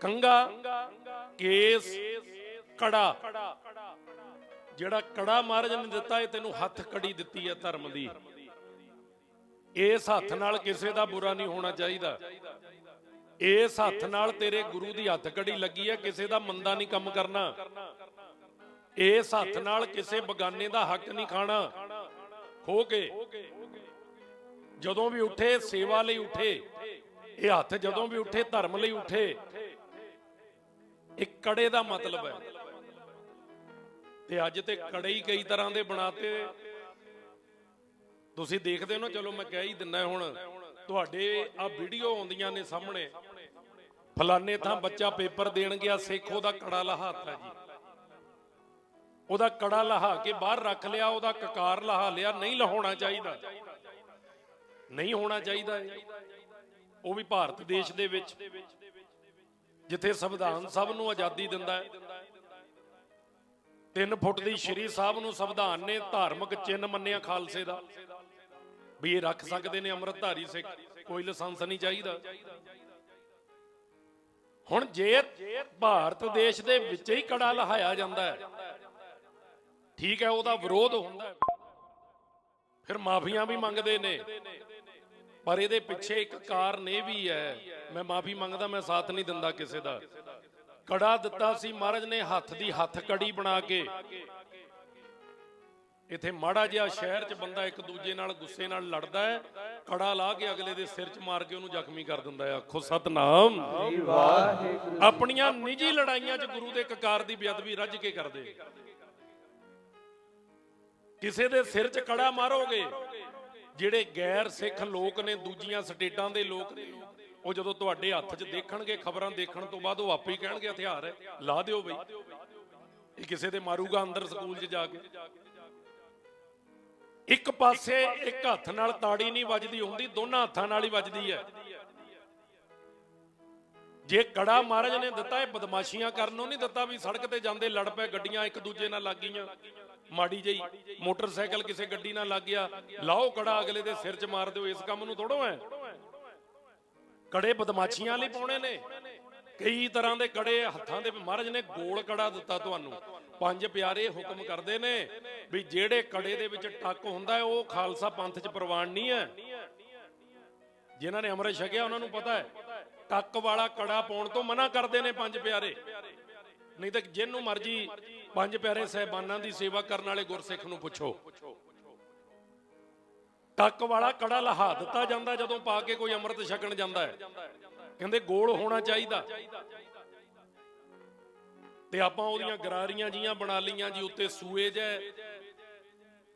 ਕੰਗਾ, case, ਕੜਾ। ਜਿਹੜਾ ਕੜਾ ਮਹਾਰਾਜ ਨੇ ਦਿੱਤਾ ਇਹ ਤੈਨੂੰ ਹੱਥ ਕੜੀ ਦਿੱਤੀ ਹੈ ਧਰਮ ਦੀ। ਇਸ ਹੱਥ ਨਾਲ ਕਿਸੇ ਦਾ ਬੁਰਾ ਨਹੀਂ ਹੋਣਾ ਚਾਹੀਦਾ। ਇਸ ਹੱਥ ਨਾਲ ਤੇਰੇ ਗੁਰੂ ਦੀ ਹੱਥ ਕੜੀ ਲੱਗੀ ਹੈ, ਕਿਸੇ ਦਾ ਮੰਦਾ ਨਹੀਂ ਕੰਮ ਕਰਨਾ। ਇਸ ਹੱਥ ਨਾਲ ਕਿਸੇ ਬਗਾਨੇ ਦਾ ਹੱਕ ਨਹੀਂ ਖਾਣਾ। ਖੋ ਕੇ। ਜਦੋਂ ਵੀ ਉੱਠੇ, ਸੇਵਾ ਲਈ ਉੱਠੇ। ਇਹ ਹੱਥ ਜਦੋਂ ਵੀ ਉੱਠੇ, ਧਰਮ ਲਈ ਉੱਠੇ। ਇੱਕ ਕੜੇ ਦਾ ਮਤਲਬ ਹੈ। ਤੇ ਅੱਜ ਤੇ ਕੜੇ ਹੀ ਕਈ ਤਰ੍ਹਾਂ ਦੇ ਬਣਾਤੇ। ਤੁਸੀਂ ਦੇਖਦੇ ਹੋ ਨਾ, ਚਲੋ ਮੈਂ ਕਹਿ ਹੀ ਦਿੰਦਾ ਹੁਣ, ਤੁਹਾਡੇ ਆ ਵੀਡੀਓ ਆਉਂਦੀਆਂ ਨੇ ਸਾਹਮਣੇ। ਫਲਾਣੇ ਥਾਂ ਬੱਚਾ ਪੇਪਰ ਦੇਣ ਗਿਆ, ਸਿੱਖ ਉਹਦਾ ਕੜਾ ਲਹਾਤਾ ਜੀ। ਉਹਦਾ ਕੜਾ ਲਹਾ ਕੇ ਬਾਹਰ ਰੱਖ ਲਿਆ, ਉਹਦਾ ਕਕਾਰ ਲਹਾ ਲਿਆ, ਨਹੀਂ ਲਹਾਉਣਾ ਚਾਹੀਦਾ। ਨਹੀਂ ਹੋਣਾ ਚਾਹੀਦਾ ਇਹ। ਉਹ ਵੀ ਭਾਰਤ ਦੇਸ਼ ਦੇ ਵਿੱਚ। ਜਿੱਥੇ ਸੰਵਿਧਾਨ ਸਭ ਨੂੰ ਆਜ਼ਾਦੀ ਦਿੰਦਾ ਹੈ। 3 ਫੁੱਟ ਦੀ ਸ਼੍ਰੀ ਸਾਹਿਬ ਨੂੰ ਸੰਵਿਧਾਨ ਨੇ ਧਾਰਮਿਕ ਚਿੰਨ੍ਹ ਮੰਨਿਆ ਖਾਲਸੇ ਦਾ। ਵੀ ਇਹ ਰੱਖ ਸਕਦੇ ਨੇ ਅੰਮ੍ਰਿਤਧਾਰੀ ਸਿੱਖ, ਕੋਈ ਲਾਇਸੈਂਸ ਨਹੀਂ ਚਾਹੀਦਾ। ਹੁਣ ਜੇ ਭਾਰਤ ਦੇਸ਼ ਦੇ ਵਿੱਚ ਹੀ ਕੜਾ ਲਹਾਇਆ ਜਾਂਦਾ ਹੈ, ਠੀਕ ਹੈ, ਉਹਦਾ ਵਿਰੋਧ ਹੁੰਦਾ ਹੈ। ਫਿਰ ਮਾਫੀਆਂ ਵੀ ਮੰਗਦੇ ਨੇ। ਪਰ ਇਹਦੇ ਪਿੱਛੇ ਇੱਕ ਕਾਰਨ ਇਹ ਵੀ ਹੈ, ਮੈਂ ਮਾਫੀ ਮੰਗਦਾ, ਮੈਂ ਸਾਥ ਨਹੀਂ ਦਿੰਦਾ ਕਿਸੇ ਦਾ। ਕੜਾ ਦਿੱਤਾ ਸੀ ਮਹਾਰਾਜ ਨੇ, ਹੱਥ ਦੀ ਹੱਥ ਕੜੀ ਬਣਾ ਕੇ। ਇੱਥੇ ਮਾੜਾ ਜਿਹਾ ਸ਼ਹਿਰ 'ਚ ਬੰਦਾ ਇੱਕ ਦੂਜੇ ਨਾਲ ਗੁੱਸੇ ਨਾਲ ਲੜਦਾ ਹੈ, ਕੜਾ ਲਾ ਕੇ ਅਗਲੇ ਦੇ ਸਿਰ 'ਚ ਮਾਰ ਕੇ ਉਹਨੂੰ ਜ਼ਖਮੀ ਕਰ ਦਿੰਦਾ ਹੈ। ਆਖੋ, ਸਤਨਾਮ। ਆਪਣੀਆਂ ਨਿੱਜੀ ਲੜਾਈਆਂ 'ਚ ਗੁਰੂ ਦੇ ਕਕਾਰ ਦੀ ਬੇਅਦਬੀ ਰੱਜ ਕੇ ਕਰਦੇ। ਕਿਸੇ ਦੇ ਸਿਰ 'ਚ ਕੜਾ ਮਾਰੋਗੇ ਜਿਹੜੇ ਗੈਰ ਸਿੱਖ ਲੋਕ ਨੇ, ਦੂਜੀਆਂ ਸਟੇਟਾਂ ਦੇ ਲੋਕ ਉਹ ਜਦੋਂ ਤੁਹਾਡੇ ਹੱਥ 'ਚ ਦੇਖਣਗੇ, ਖਬਰਾਂ ਦੇਖਣ ਤੋਂ ਬਾਅਦ ਉਹ ਆਪੇ ਹੀ ਕਹਿਣਗੇ, ਹਥਿਆਰ ਹੈ, ਲਾ ਦਿਓ ਬਈ। ਇਹ ਕਿਸੇ ਦੇ ਮਾਰੂਗਾ ਅੰਦਰ ਸਕੂਲ 'ਚ ਜਾ ਕੇ। ਇੱਕ ਪਾਸੇ ਇੱਕ ਹੱਥ ਨਾਲ ਤਾੜੀ ਨਹੀਂ ਵੱਜਦੀ ਹੁੰਦੀ, ਦੋਨਾਂ ਹੱਥਾਂ ਨਾਲ ਹੀ ਵੱਜਦੀ ਹੈ। ਜੇ ਕੜਾ ਮਹਾਰਾਜ ਨੇ ਦਿੱਤਾ, ਇਹ ਬਦਮਾਸ਼ੀਆਂ ਕਰਨ ਨੂੰ ਨਹੀਂ ਦਿੱਤਾ ਵੀ ਸੜਕ ਤੇ ਜਾਂਦੇ ਲੜ ਪਏ, ਗੱਡੀਆਂ ਇੱਕ ਦੂਜੇ ਨਾਲ ਲੱਗ ਗਈਆਂ। ਮਾੜੀ ਜਈ ਮੋਟਰਸਾਈਕਲ ਕਿਸੇ ਗੱਡੀ ਨਾਲ ਲੱਗ ਗਿਆ, ਲਾਓ ਕੜਾ ਅਗਲੇ ਦੇ ਸਿਰ 'ਚ ਮਾਰ ਦਿਓ, ਇਸ ਕੰਮ ਨੂੰ ਥੋੜੋ ਹੈ ਕੜੇ ਬਦਮਾਸ਼ੀਆਂ ਲਈ ਪਾਉਣੇ ਨੇ। ਕਈ ਤਰ੍ਹਾਂ ਦੇ ਕੜੇ ਹੱਥਾਂ ਦੇ ਮਹਾਰਾਜ ਨੇ ਗੋਲ ਕੜਾ ਦਿੱਤਾ ਤੁਹਾਨੂੰ। ਪੰਜ ਪਿਆਰੇ ਹੁਕਮ ਕਰਦੇ ਨੇ ਵੀ ਜਿਹੜੇ ਕੜੇ ਦੇ ਵਿੱਚ ਟੱਕ ਹੁੰਦਾ ਉਹ ਖਾਲਸਾ ਪੰਥ 'ਚ ਪ੍ਰਵਾਨ ਨਹੀਂ ਹੈ। ਜਿਨ੍ਹਾਂ ਨੇ ਅੰਮ੍ਰਿਤ ਛਕਿਆ, ਉਹਨਾਂ ਨੂੰ ਪਤਾ ਹੈ, ਟੱਕ ਵਾਲਾ ਕੜਾ ਪਾਉਣ ਤੋਂ ਮਨਾ ਕਰਦੇ ਨੇ ਪੰਜ ਪਿਆਰੇ। ਨਹੀਂ ਤਾਂ ਜਿਹਨੂੰ ਮਰਜ਼ੀ ਪੰਜ ਪਿਆਰੇ ਸਹਿਬਾਨਾਂ ਦੀ ਸੇਵਾ ਕਰਨ ਵਾਲੇ ਗੁਰਸਿੱਖ ਨੂੰ ਪੁੱਛੋ। ਟੱਕ ਵਾਲਾ ਕੜਾ ਲਹਾ ਦਿੱਤਾ ਜਾਂਦਾ ਜਦੋਂ ਪਾ ਕੇ ਕੋਈ ਅੰਮ੍ਰਿਤ ਛਕਣ ਜਾਂਦਾ ਹੈ। ਕਹਿੰਦੇ ਗੋਲ ਹੋਣਾ ਚਾਹੀਦਾ। ਤੇ ਆਪਾਂ ਉਹਦੀਆਂ ਗਰਾਰੀਆਂ ਜੀਆਂ ਬਣਾ ਲਈਆਂ ਜੀ, ਉੱਤੇ ਸੂਏ ਜੈ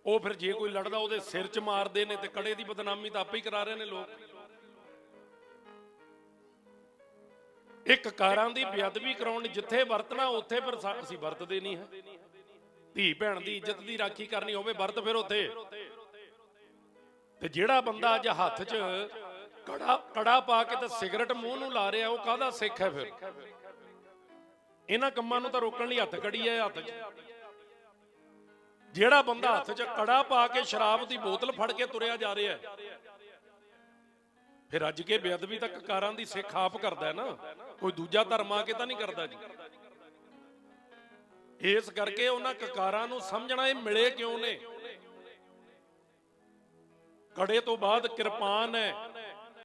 ਉਹ ਫਿਰ ਜੇ ਕੋਈ ਲੜਦਾ, ਉਹਦੇ ਸਿਰ 'ਚ ਮਾਰਦੇ ਨੇ ਤੇ ਕੜੇ ਦੀ ਬਦਨਾਮੀ ਤਾਂ ਆਪੇ ਹੀ ਕਰਾ ਰਹੇ ਨੇ ਲੋਕ। ਇੱਕ ਕਾਰਾਂ ਦੀ ਬੇਅਦਬੀ ਕਰਾਉਣ ਜਿੱਥੇ ਵਰਤਣਾ, ਉੱਥੇ ਫਿਰ ਅਸੀਂ ਵਰਤਦੇ ਨਹੀਂ ਹਾਂ। ਧੀ ਭੈਣ ਦੀ ਇੱਜ਼ਤ ਦੀ ਰਾਖੀ ਕਰਨੀ ਹੋਵੇ, ਵਰਤ ਫਿਰ ਉੱਥੇ। ਤੇ ਜਿਹੜਾ ਬੰਦਾ ਅੱਜ ਹੱਥ 'ਚ ਕੜਾ ਕੜਾ ਪਾ ਕੇ ਤੇ ਸਿਗਰਟ ਮੂੰਹ ਨੂੰ ਲਾ ਰਿਹਾ, ਉਹ ਕਾਹਦਾ ਸਿੱਖ ਹੈ ਫਿਰ? ਇਹਨਾਂ ਕੰਮਾਂ ਨੂੰ ਤਾਂ ਰੋਕਣ ਲਈ ਹੱਥ ਕੜੀ ਹੈ, ਹੱਥ 'ਚ। ਜਿਹੜਾ ਬੰਦਾ ਹੱਥ 'ਚ ਕੜਾ ਪਾ ਕੇ ਸ਼ਰਾਬ ਦੀ ਬੋਤਲ ਫੜ ਕੇ ਤੁਰਿਆ ਜਾ ਰਿਹਾ ਹੈ ਫਿਰ ਅੱਜ ਕੇ ਬੇਅਦਬੀ ਤਾਂ ਕਕਾਰਾਂ ਦੀ ਸਿੱਖ ਆਪ ਕਰਦਾ ਨਾ। ਕੋਈ ਦੂਜਾ ਧਰਮ ਆ ਕੇ ਤਾਂ ਨਹੀਂ ਕਰਦਾ ਜੀ। ਇਸ ਕਰਕੇ ਉਹਨਾਂ ਕਕਾਰਾਂ ਨੂੰ ਸਮਝਣਾ ਇਹ ਮਿਲੇ ਕਿਉਂ ਨੇ? ਕੜੇ ਤੋਂ ਬਾਅਦ ਕਿਰਪਾਨ ਹੈ।